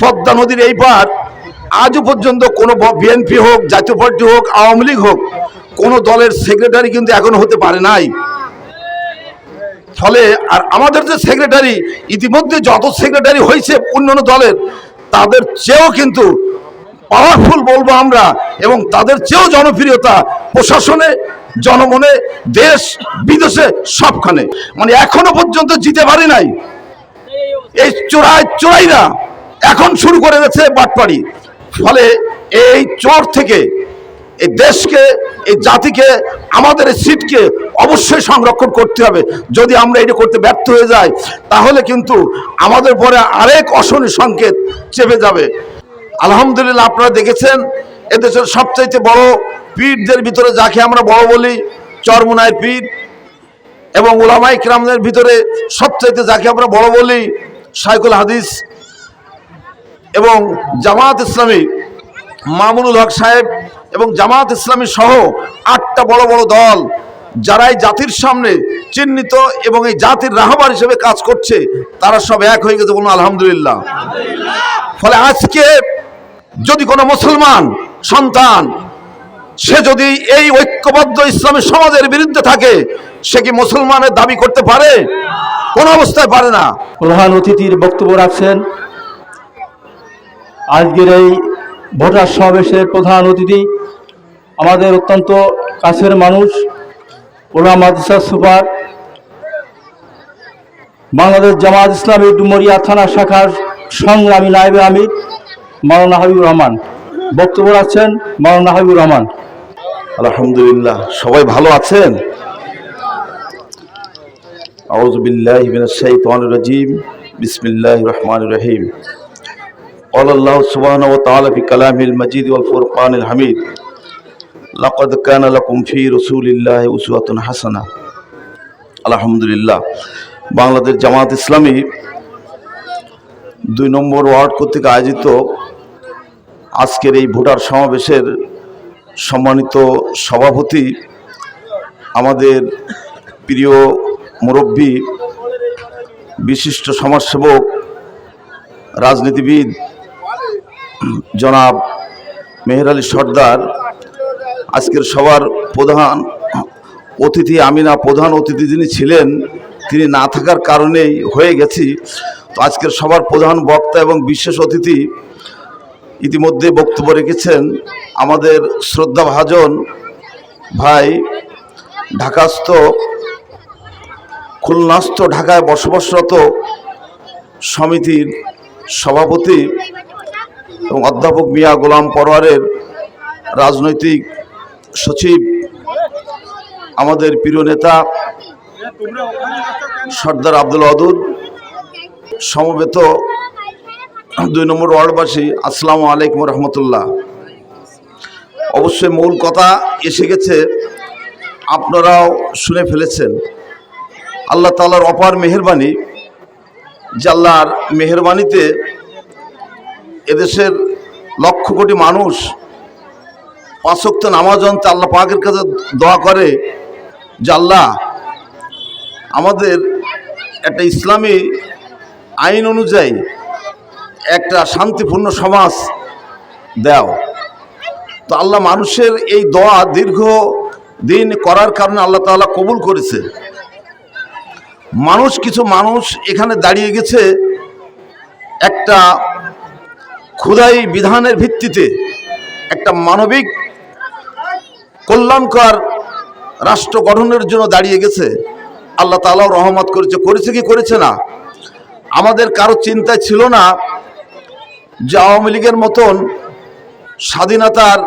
পদ্মা নদীর এই পার, আজও পর্যন্ত কোনো বিএনপি হোক, জাতীয় পার্টি হোক, আওয়ামী লীগ হোক, কোনো দলের সেক্রেটারি কিন্তু এখনও হতে পারে নাই। ফলে আর আমাদের যে সেক্রেটারি ইতিমধ্যে যত সেক্রেটারি হয়েছে অন্যান্য দলের, তাদের চেয়েও কিন্তু পাওয়ারফুল বলব আমরা এবং তাদের চেয়েও জনপ্রিয়তা প্রশাসনে, জনমনে, দেশ, বিদেশে সবখানে। মানে এখনও পর্যন্ত জিতে পারি নাই। এই চোরাই চোরাইরা এখন শুরু করে গেছে বাটপাড়ি। ফলে এই চোর থেকে এই দেশকে, এই জাতিকে, আমাদের সিটকে অবশ্যই সংরক্ষণ করতে হবে। যদি আমরা এটা করতে ব্যর্থ হয়ে যাই, তাহলে কিন্তু আমাদের পরে আরেক অশনি সংকেত চেপে যাবে। আলহামদুলিল্লাহ আপনারা দেখেছেন, এদেশের সবচাইতে বড় পীরদের ভিতরে যাকে আমরা বড় বলি চরমুনায় পীর। এবং ওলামাই ক্রামদের ভিতরে সবচাইতে যাকে আমরা বড় বলি, সাইকুল হাদিস এবং জামাত ইসলামী মামুনুল হক সাহেব এবং জামাত ইসলামী সহ আটটা বড় বড় দল যারা এই জাতির সামনে চিহ্নিত এবং এই জাতির রাহবার হিসেবে কাজ করছে, তারা সব এক হয়ে গেছে বলুন আলহামদুলিল্লাহ। ফলে আজকে যদি কোনো মুসলমান সন্তান, সে যদি এই ঐক্যবদ্ধ ইসলামী সমাজের বিরুদ্ধে থাকে, সে কি মুসলমানের দাবি করতে পারে? কোন অবস্থায় পারে না। প্রধান অতিথির বক্তব্য রাখছেন আজকের এই ভোটার সমাবেশের প্রধান অতিথি আমাদের অত্যন্ত কাছের মানুষ ওলা মাদ্রাসা সুপার, বাংলাদেশ জামাত ইসলামী ডুমরিয়া থানা শাখার সংগ্রামী নায়েবে আমির, মাওলানা হাবিবুর রহমান। বক্তব্য রাখছেন মাওলানা হাবিবুর রহমান। আলহামদুলিল্লাহ। সবাই ভালো আছেন? আউযু বিল্লাহি মিনাশ শাইতানির রাজিম। বিসমিল্লাহির রহমান রহিম। قال الله سبحانه وتعالى في كلامه المجيد والفرقان الحميد لقد كان لكم في رسول الله أسوة حسنة আলহামদুলিল্লাহ বাংলাদেশ জামাত ইসলামী দুই নম্বর ওয়ার্ড কর্তৃক আয়োজিত আজকের এই ভোটার সমাবেশের সম্মানিত সভাপতি আমাদের প্রিয় মুরব্বী বিশিষ্ট সমাজসেবক রাজনীতিবিদ জনাব মেহের আলী সর্দার, আজকের সবার প্রধান অতিথি, আমিনা প্রধান অতিথি যিনি ছিলেন, তিনি না থাকার কারণেই হয়ে গেছি। তো আজকের সবার প্রধান বক্তা এবং বিশেষ অতিথি ইতিমধ্যে বক্তব্য রেখেছেন আমাদের শ্রদ্ধাভাজন ভাই, ঢাকাস্থ, খুলনাস্থ ঢাকায় বসবাসরত সমিতির সভাপতি এবং অধ্যাপক মিয়া গোলাম পরোয়ারের রাজনৈতিক সচিব, আমাদের প্রিয় নেতা সর্দার আব্দুল অদুর সমবেত দুই নম্বর ওয়ার্ডবাসী, আসসালামু আলাইকুম রহমতুল্লাহ। অবশ্যই মূল কথা এসে গেছে, আপনারাও শুনে ফেলেছেন। আল্লাহ তালার অপার মেহরবানি, যে আল্লাহর মেহরবানিতে এদেশের লক্ষ কোটি মানুষ পাঁচক্ত নামাজ অন্তে আল্লাহ পাকের কাছে দোয়া করে যে, আল্লাহ, আমাদের একটা ইসলামী আইন অনুযায়ী একটা শান্তিপূর্ণ সমাজ দেও। তো আল্লাহ মানুষের এই দোয়া দীর্ঘ দিন করার কারণে আল্লাহ তাআলা কবুল করেছে। মানুষ, কিছু মানুষ এখানে দাঁড়িয়ে গেছে একটা ক্ষুদাই বিধানের ভিত্তিতে একটা মানবিক কল্যাণকর রাষ্ট্র গঠনের জন্য দাঁড়িয়ে গেছে। আল্লাহ তালাও রহমত করেছে। করেছে কি করেছে না? আমাদের কারও চিন্তায় ছিল না যে আওয়ামী লীগের মতন স্বাধীনতার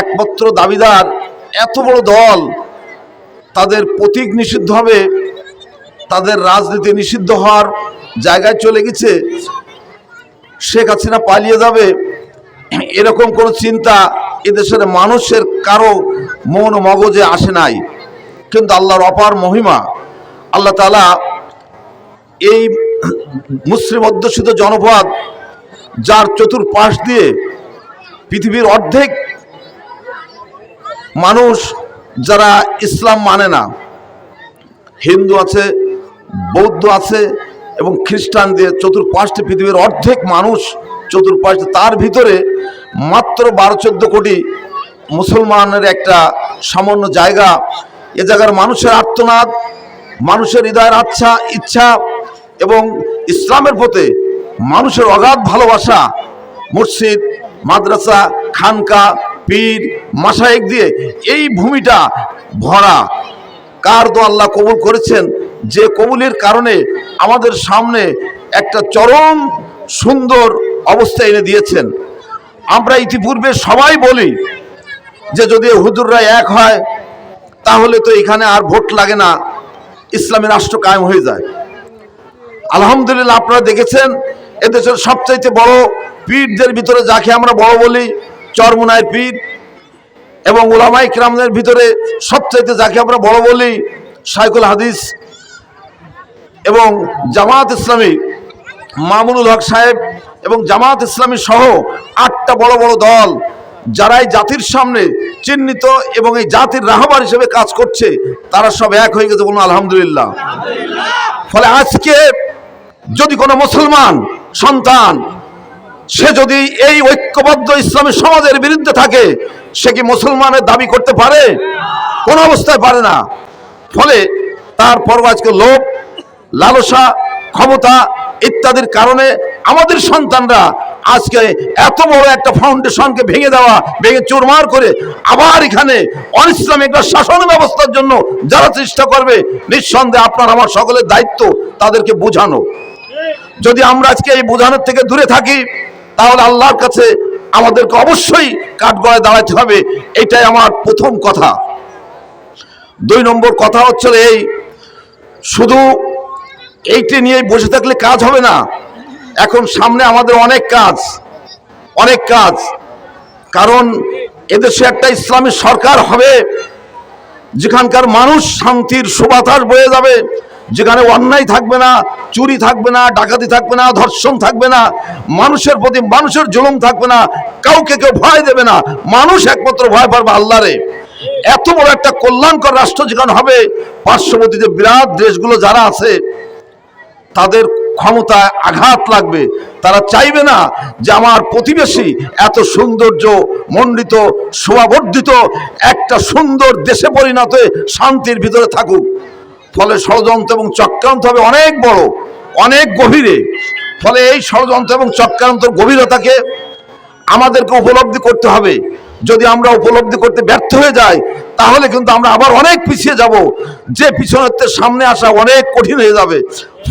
একমাত্র দাবিদার এত বড় দল তাদের প্রতীক নিষিদ্ধ হবে, তাদের রাজনীতি নিষিদ্ধ হওয়ার জায়গায় চলে গেছে। শেখ হাসিনা পালিয়ে যাবে, এরকম কোনো চিন্তা এদেশের মানুষের কারও মন মগজে আসে নাই। কিন্তু আল্লাহর অপার মহিমা, আল্লাহ তালা এই মুসলিম অধ্যুষিত জনপদ, যার চতুর্পাশ দিয়ে পৃথিবীর অর্ধেক মানুষ যারা ইসলাম মানে না, হিন্দু আছে, বৌদ্ধ আছে এবং খ্রিস্টান দিয়ে চতুর্পাশটি পৃথিবীর অর্ধেক মানুষ চতুর্পাশে তার ভিতরে মাত্র বারো চোদ্দ কোটি মুসলমানের একটা সামান্য জায়গা। এ জায়গার মানুষের আত্মনাদ মানুষের হৃদয়ের আচ্ছা ইচ্ছা এবং ইসলামের প্রতি মানুষের অগাধ ভালোবাসা, মসজিদ, মাদ্রাসা, খানকা, পীর মাসায়েক দিয়ে এই ভূমিটা ভরা। কার তো আল্লাহ কবুল করেছেন? যে কবুলের কারণে আমাদের সামনে একটা চরম সুন্দর অবস্থা এনে দিয়েছেন। আমরা ইতিপূর্বে সবাই বলি যে যদি হুজুররা এক হয়, তাহলে তো এখানে আর ভোট লাগে না, ইসলামী রাষ্ট্র কায়েম হয়ে যায়। আলহামদুলিল্লাহ আপনারা দেখেছেন, এদেশের সবচাইতে বড় পীরদের ভিতরে যাকে আমরা বড় বলি, চরমুনায় পীর, এবং ওলামাই ক্রামদের ভিতরে সবচাইতে যাকে আমরা বড় বলি সাইকুল হাদিস এবং জামাত ইসলামী মামুনুল হক সাহেব এবং জামাত ইসলামী সহ আটটা বড় বড় দল যারা এই জাতির সামনে চিহ্নিত এবং এই জাতির রাহবার হিসেবে কাজ করছে, তারা সব এক হয়ে গেছে বলুন আলহামদুলিল্লাহ। ফলে আজকে যদি কোনো মুসলমান সন্তান, সে যদি এই ঐক্যবদ্ধ ইসলামী সমাজের বিরুদ্ধে থাকে, সে কি মুসলমানের দাবি করতে পারে? কোন অবস্থায় পারে না। ফলে তার তারপর আজকে লোভ লালসা, ক্ষমতা ইত্যাদির কারণে আমাদের সন্তানরা আজকে এত বড় একটা ফাউন্ডেশনকে ভেঙে দেওয়া, ভেঙে চুরমার করে আবার এখানে অনিসলামিক একটা শাসন ব্যবস্থার জন্য যারা চেষ্টা করবে, নিঃসন্দেহে আপনার আমার সকলের দায়িত্ব তাদেরকে বোঝানো। যদি আমরা আজকে এই বোঝানোর থেকে দূরে থাকি, তাহলে আল্লাহর কাছে আমাদেরকে অবশ্যই কাঠগড়ায় দাঁড়াতে হবে, এটাই আমার প্রথম কথা। দুই নম্বর কথা হচ্ছে এই, শুধু এইটি নিয়ে বসে থাকলে কাজ হবে না। এখন সামনে আমাদের অনেক কাজ অনেক কাজ। কারণ এদেশে একটা ইসলামী সরকার হবে, যেখানকার মানুষ শান্তির সুবাতাস বয়ে যাবে। যেখানে অন্যায় থাকবে না, চুরি থাকবে না, ডাকাতি থাকবে না, ধর্ষণ থাকবে না, মানুষের প্রতি মানুষের জুলুম থাকবে না, কাউকে কেউ ভয় দেবে না। মানুষ একমাত্র ভয় পাবে আল্লাহরে। এত বড় একটা কল্যাণকর রাষ্ট্র যেখানে হবে, পার্শ্ববর্তী যে বিরাট দেশগুলো যারা আছে তাদের ক্ষমতায় আঘাত লাগবে। তারা চাইবে না যে আমার প্রতিবেশী এত সৌন্দর্য, মণ্ডিত, শোভাবর্ধিত, একটা সুন্দর দেশে পরিণত শান্তির ভিতরে থাকুক। ফলে ষড়যন্ত্র এবং চক্রান্ত হবে অনেক বড়, অনেক গভীরে। ফলে এই ষড়যন্ত্র এবং চক্রান্তর গভীরতাকে আমাদেরকে উপলব্ধি করতে হবে। যদি আমরা উপলব্ধি করতে ব্যর্থ হয়ে যাই, তাহলে কিন্তু আমরা আবার অনেক পিছিয়ে যাব। যে পিছনের সামনে আসা অনেক কঠিন হয়ে যাবে।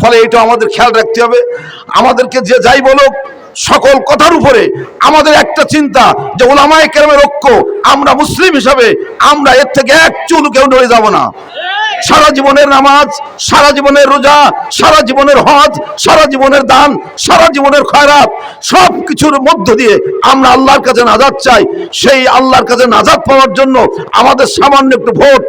ফলে এটা আমাদের খেয়াল রাখতে হবে। আমাদেরকে যে যাই বলুক, সকল কথার উপরে আমাদের একটা চিন্তা যে ওলামায় কেরামের ঐক্য, আমরা মুসলিম হিসাবে আমরা এর থেকে এক চুল কেউ নড়ে যাব না। সারা জীবনের নামাজ, সারা জীবনের রোজা, সারা জীবনের হজ, সারা জীবনের দান, সারা জীবনের খয়রাত সব কিছুর মধ্য দিয়ে আমরা আল্লাহর কাছে নাজাদ চাই। সেই আল্লাহর কাছে নাজাদ পাওয়ার জন্য আমাদের সামান্য একটু ভোট।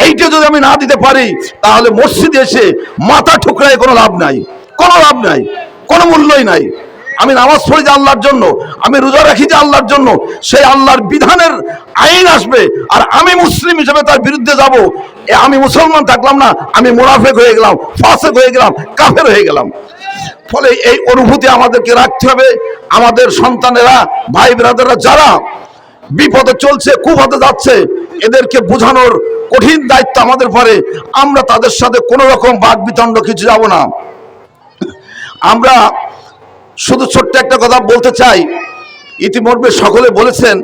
এইটা যদি আমি না দিতে পারি, তাহলে মসজিদে এসে মাথা ঠুকরায় কোনো লাভ নাই। কোনো লাভ নাই। কোনো মূল্যই নাই। আমি নামাজ পড়ি যে আল্লাহর জন্য, আমি রোজা রাখি যে আল্লাহর জন্য, সেই আল্লাহর বিধানের আইন আসবে। আর আমি মুসলিম হিসেবে তার বিরুদ্ধে যাব। আমি মুসলমান থাকলাম না, আমি মোনাফেক হয়ে গেলাম, ফাসেক হয়ে গেলাম, কাফের হয়ে গেলাম। ফলে এই অনুভূতি আমাদেরকে রাখতে হবে। আমাদের সন্তানেরা, ভাই ব্রাদাররা যারা বিপদে চলছে কুপথে যাচ্ছে, এদেরকে বোঝানোর কঠিন দায়িত্ব আমাদের পরে। আমরা তাদের সাথে কোনো রকম বাদ বিতণ্ড কিছু যাব না। আমরা শুধু ছোট্ট একটা কথা বলতে চাই। ইতিমধ্যে সকলে বলেছেন,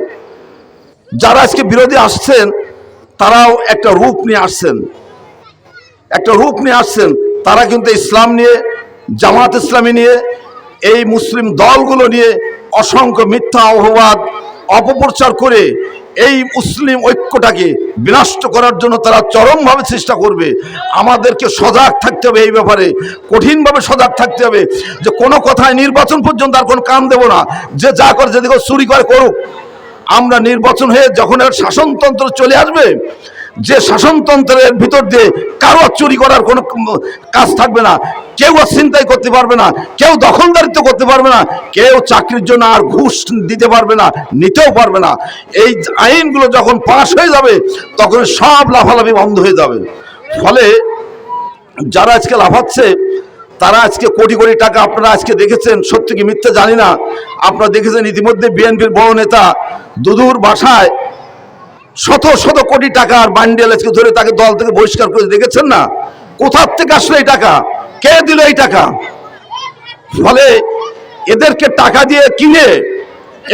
যারা আজকে বিরোধী আসছেন, তারাও একটা রূপ নিয়ে আসছেন। একটা রূপ নিয়ে আসছেন, তারা কিন্তু ইসলাম নিয়ে, জামাত ইসলামী নিয়ে, এই মুসলিম দলগুলো নিয়ে অসংখ্য মিথ্যা অপবাদ অপপ্রচার করে এই মুসলিম ঐক্যটাকে বিনষ্ট করার জন্য তারা চরমভাবে চেষ্টা করবে। আমাদেরকে সজাগ থাকতে হবে এই ব্যাপারে। কঠিনভাবে সজাগ থাকতে হবে যে কোনো কথায় নির্বাচন পর্যন্ত আর কোনো কাম দেব না। যে যা করে, যেদিকে চুরি করে করুক। আমরা নির্বাচন হয়ে যখন শাসনতন্ত্র চলে আসবে যে শাসনতন্ত্রের ভিতর দিয়ে কারও চুরি করার কোনো কাজ থাকবে না, কেউ আর চিন্তাই করতে পারবে না, কেউ দখলদারিত্ব করতে পারবে না, কেউ চাকরির জন্য আর ঘুষ দিতে পারবে না, নিতেও পারবে না। এই আইনগুলো যখন পাশ হয়ে যাবে, তখন সব লাফালাফি বন্ধ হয়ে যাবে। ফলে যারা আজকে লাফাচ্ছে, তারা আজকে কোটি কোটি টাকা আপনারা আজকে দেখেছেন, সত্যি কি মিথ্যা জানি না। আপনারা দেখেছেন ইতিমধ্যে বিএনপির বড় নেতা দুদুর বাসায় শত শত কোটি টাকার বান্ডেল আজকে ধরে তাকে দল থেকে বহিষ্কার করে দেখেছেন না? কোথার থেকে আসলো এই টাকা? কে দিল এই টাকা? ফলে এদেরকে টাকা দিয়ে কিনে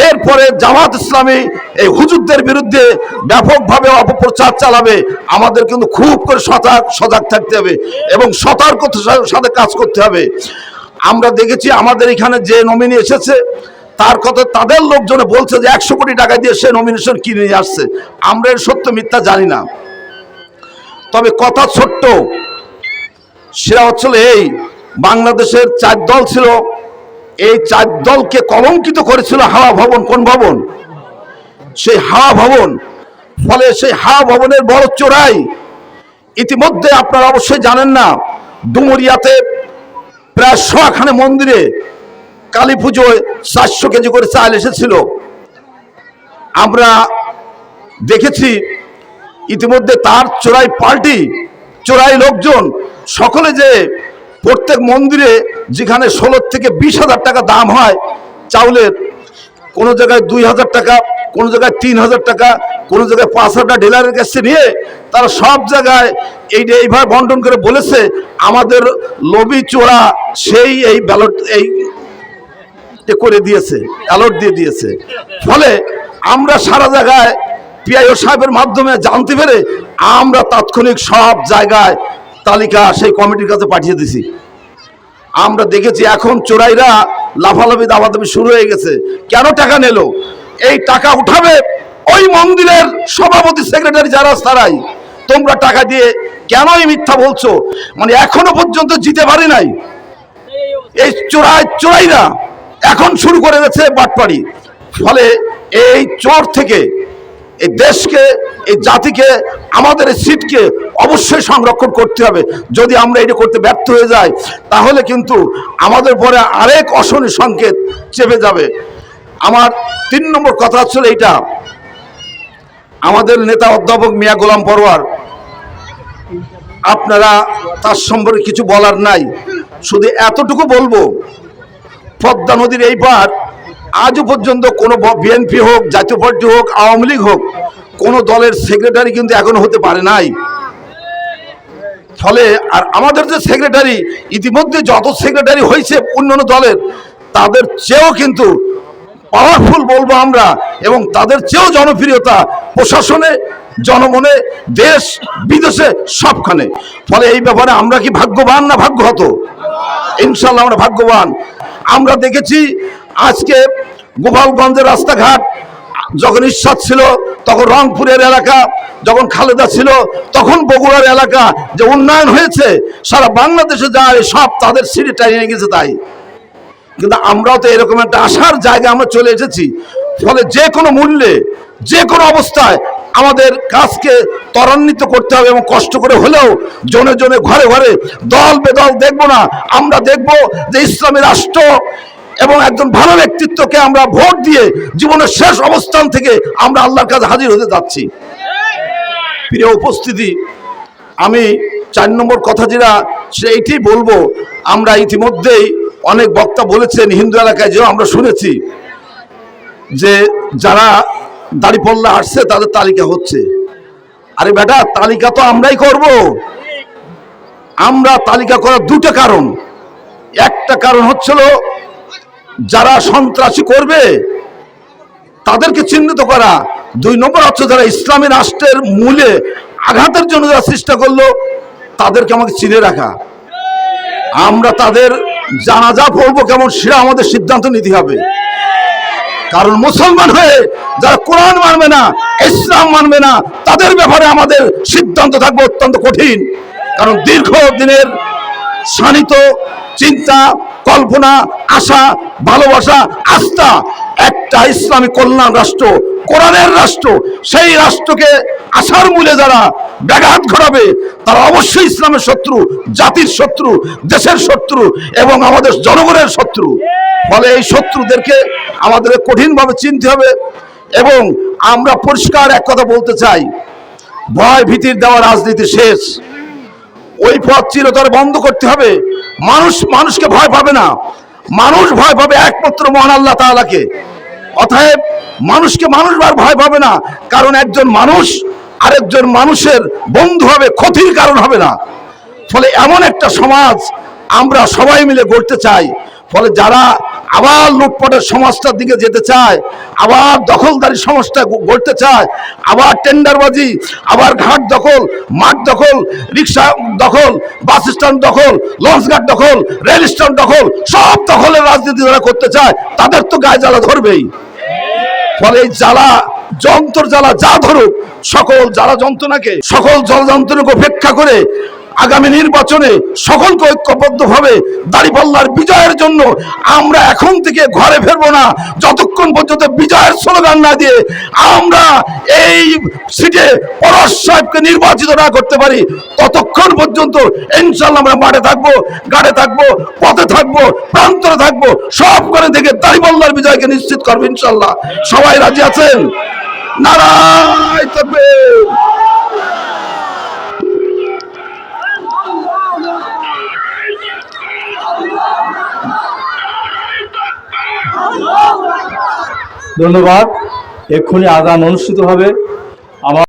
এরপরে জামাত ইসলামী এই হুজুরদের বিরুদ্ধে ব্যাপকভাবে অপপ্রচার চালাবে। আমাদের কিন্তু খুব করে সজাগ সজাগ থাকতে হবে এবং সতর্কতার সাথে কাজ করতে হবে। আমরা দেখেছি আমাদের এখানে যে নমিনি এসেছে তার কথা তাদের লোকজনে বলছে যে একশো কোটি টাকা দিয়ে সে নমিনেশন কিনে আসছে। আমরা এর সত্য মিথ্যা জানি না। তবে কথা ছোট্ট, সেটা হচ্ছিল এই, বাংলাদেশের চার দল ছিল, এই চার দলকে কলঙ্কিত করেছিল হাওয়া ভবন। কোন ভবন? সেই হাওয়া ভবন। ফলে সেই হাওয়া ভবনের বড় চোরাই ইতিমধ্যে আপনারা অবশ্যই জানেন না, ডুমুরিয়াতে প্রায় সোয়াখানে মন্দিরে কালী পুজোয় সাতশো কেজি করে চাল এসেছিল। আমরা দেখেছি, ইতিমধ্যে তার চোরাই পার্টি চোরাই লোকজন, সকলে যে প্রত্যেক মন্দিরে যেখানে ষোলো থেকে বিশ হাজার টাকা দাম হয়, চাউলের, কোনো জায়গায় দুই হাজার টাকা, কোনো জায়গায় তিন হাজার টাকা, কোনো জায়গায় পাঁচ হাজার ডিলারের কাছে নিয়ে তারা সব জায়গায় এই এইভাবে বন্টন করে বলেছে, আমাদের লবি চোরা সেই এই ব্যালট, এই করে দিয়েছে অ্যালার্ট দিয়ে দিয়েছে। ফলে আমরা সারা জায়গায় পিআইও সাহেবের মাধ্যমে জানতে পেরে আমরা তাৎক্ষণিক সব জায়গায় তালিকা সেই কমিটির কাছে পাঠিয়ে দিছি। আমরা দেখেছি এখন চোরাইরা লাফালাফি দাবাদাবি শুরু হয়ে গেছে। কেন টাকা নিল? এই টাকা উঠাবে ওই মন্দিরের সভাপতি সেক্রেটারি যারা তারাই। তোমরা টাকা দিয়ে কেনই মিথ্যা বলছো? মানে এখনও পর্যন্ত জিতে পারি নাই। এই চোরাই, চোরাইরা এখন শুরু করে গেছে বাটপাড়ি। ফলে এই চোর থেকে এই দেশকে, এই জাতিকে, আমাদের সিটকে অবশ্যই সংরক্ষণ করতে হবে। যদি আমরা এটা করতে ব্যর্থ হয়ে যাই, তাহলে কিন্তু আমাদের পরে আরেক অশনি সংকেত চেপে যাবে। আমার তিন নম্বর কথা হচ্ছিল এইটা। আমাদের নেতা অধ্যাপক মিয়া গোলাম পরোয়ার, আপনারা তার সম্পর্কে কিছু বলার নাই। শুধু এতটুকু বলব পদ্মা নদীর এই পার, আজও পর্যন্ত কোনো বিএনপি হোক, জাতীয় পার্টি হোক, আওয়ামী লীগ হোক, কোনো দলের সেক্রেটারি কিন্তু এখনও হতে পারে নাই। ফলে আর আমাদের যে সেক্রেটারি ইতিমধ্যে যত সেক্রেটারি হয়েছে অন্যান্য দলের, তাদের চেয়েও কিন্তু পাওয়ারফুল বলব আমরা, এবং তাদের চেয়েও জনপ্রিয়তা প্রশাসনে, জনমনে, দেশ, বিদেশে, সবখানে। ফলে এই ব্যাপারে আমরা কি ভাগ্যবান না ভাগ্য হতো ইনশাল্লাহ আমরা ভাগ্যবান। আমরা দেখেছি আজকে গোপালগঞ্জের রাস্তাঘাট যখন ঈশ্বর ছিল, তখন রংপুরের এলাকা, যখন খালেদা ছিল, তখন বগুড়ার এলাকা যে উন্নয়ন হয়েছে, সারা বাংলাদেশে যায় সব তাদের সিঁড়ি টাইনে গেছে তাই। কিন্তু আমরাও তো এরকম একটা আশার জায়গায় আমরা চলে এসেছি। ফলে যে কোনো মূল্যে, যে কোনো অবস্থায় আমাদের কাজকে ত্বরান্বিত করতে হবে এবং কষ্ট করে হলেও জনে জনে ঘরে ঘরে দল বেদল দেখব না। আমরা দেখব যে ইসলামী রাষ্ট্র এবং একজন ভালো ব্যক্তিত্বকে আমরা ভোট দিয়ে জীবনের শেষ অবস্থান থেকে আমরা আল্লাহর কাছে হাজির হতে যাচ্ছি। প্রিয় উপস্থিতি, আমি চার নম্বর কথা যেটা, সেইটি বলব। আমরা ইতিমধ্যেই অনেক বক্তা বলেছেন হিন্দু এলাকায়, যেও আমরা শুনেছি যে যারা দাড়িপল্লা আসছে, তাদের তালিকা হচ্ছে। আরে বেটা, তালিকা তো আমরাই করব। আমরা তালিকা করার দুটো কারণ। একটা কারণ হচ্ছিল, যারা সন্ত্রাসী করবে, তাদেরকে চিহ্নিত করা। দুই নম্বর হচ্ছে, যারা ইসলামী রাষ্ট্রের মূলে আঘাতের জন্য যারা চেষ্টা করল, তাদেরকে আমাকে চিনে রাখা। আমরা তাদের জানাজা পড়ব কেমন, সেটা আমাদের সিদ্ধান্ত নিতে হবে। কারণ মুসলমান হয়ে যারা কোরআন মানবে না, ইসলাম মানবে না, তাদের ব্যাপারে আমাদের সিদ্ধান্ত থাকবে অত্যন্ত কঠিন। কারণ দীর্ঘ দিনের শানিত চিন্তা, কল্পনা, আশা, ভালোবাসা, আস্থা একটা ইসলামী কল্যাণ রাষ্ট্র, কোরআনের রাষ্ট্র, সেই রাষ্ট্রকে আশার মূলে যারা ব্যাঘাত ঘটাবে, তারা অবশ্যই ইসলামের শত্রু, জাতির শত্রু, দেশের শত্রু এবং আমাদের জনগণের শত্রু। ফলে এই শত্রুদেরকে আমাদের কঠিনভাবে চিনতে হবে এবং আমরা পরিষ্কার এক কথা বলতে চাই। ভয় ভীতির দেওয়া রাজনীতি শেষ। ওই পথ চিরতরে বন্ধ করতে হবে। মানুষ মানুষকে ভয় পাবে না। মানুষ ভয় পাবে একমাত্র মহান আল্লাহ তাআলাকে। অতএব মানুষকে মানুষ আর ভয় পাবে না। কারণ একজন মানুষ আরেকজন মানুষের বন্ধু হবে, ক্ষতির কারণ হবে না। ফলে এমন একটা সমাজ আমরা সবাই মিলে গড়তে চাই। ফলে যারা আবার লুটপাটের সমাজটার দিকে যেতে চায়, আবার দখলদারি সমাজটা গড়তে চায়, আবার টেন্ডারবাজি, আবার ঘাট দখল, মাঠ দখল, রিক্সা দখল, বাস স্ট্যান্ড দখল, লঞ্চ ঘাট দখল, রেল স্ট্যান্ড দখল, সব দখলের রাজনীতি যারা করতে চায়, তাদের তো গায়ে জ্বালা ধরবেই। ফলে এই জ্বালা যন্ত্র জ্বালা যা ধরুক, সকল জ্বালা যন্ত্রণাকে, সকল জল যন্ত্রণাকে উপেক্ষা করে আগামী নির্বাচনে সকলকে ঐক্যবদ্ধভাবে দাড়িপাল্লার বিজয়ের জন্য আমরা এখন থেকে ঘরে ফিরবো না। যতক্ষণ পর্যন্ত বিজয়ের স্লোগান না দিয়ে আমরা এই সিটে পরশ সাহেবকে নির্বাচিত না করতে পারি, ততক্ষণ পর্যন্ত ইনশাল্লাহ আমরা মাঠে থাকব গাড়ে থাকব, পথে থাকব, প্রান্তরে থাকব, সব করে দেখে দাড়িপাল্লার বিজয়কে নিশ্চিত করব ইনশাল্লাহ সবাই রাজি আছেন? নারায় থাকবে ধন্যবাদ। এক্ষুনি আদান অনুষ্ঠিত হবে। আমার